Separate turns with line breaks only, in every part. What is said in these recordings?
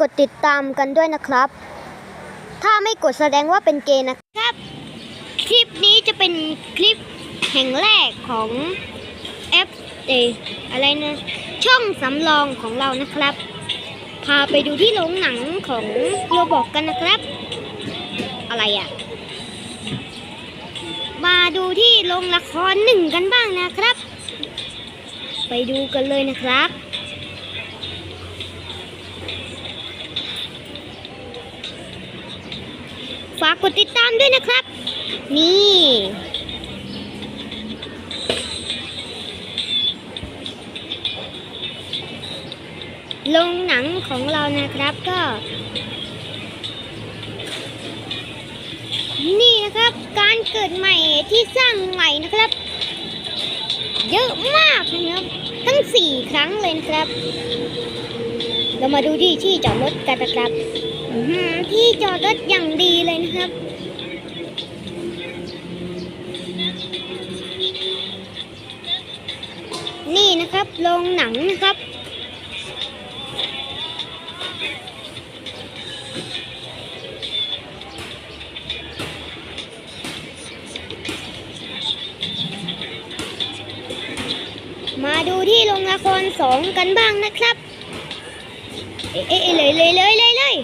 กดติดตามกันด้วยนะครับ ถ้าไม่กดแสดงว่าเป็นเกย์นะครับ คลิปนี้จะเป็นคลิปแห่งแรกของแอปเออะไรนะช่องสำรองของเรานะครับ พาไปดูที่โรงหนังของโรบอกกันนะครับ อะไรอะ่ะ มาดูที่โรงละครหนึ่งกันบ้างนะครับ ไปดูกันเลยนะครับ ฝากกดติดตามด้วยนะครับ นี่โรงหนังของเรานะครับก็ นี่นะครับการเกิดใหม่ที่สร้างใหม่นะครับ เยอะมากนะครับ ทั้งสี่ครั้งเลยนะครับ เรามาดูที่ที่จอดรถกันนะครับ ที่จอดรถอย่างดีเลยนะครับนี่นะครับโรงหนังนะครับ มาดูที่โรงละครสองกันบ้างนะครับ เอ๊ะเอ๊ะเลยเลยเลยเลยเลย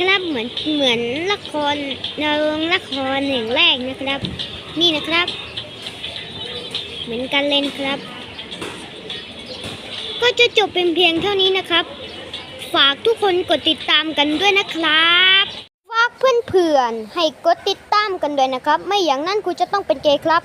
นะครับ เหมือนเหมือนละครในโรงละครแห่งแรกนะครับ นี่นะครับ เหมือนกันเล่นครับ ก็จะจบเป็นเพียงเท่านี้นะครับ ฝากทุกคนกดติดตามกันด้วยนะครับฝากเพื่อนๆให้กดติดตามกันด้วยนะครับ ไม่อย่างนั้นคุณจะต้องเป็นเกย์ครับ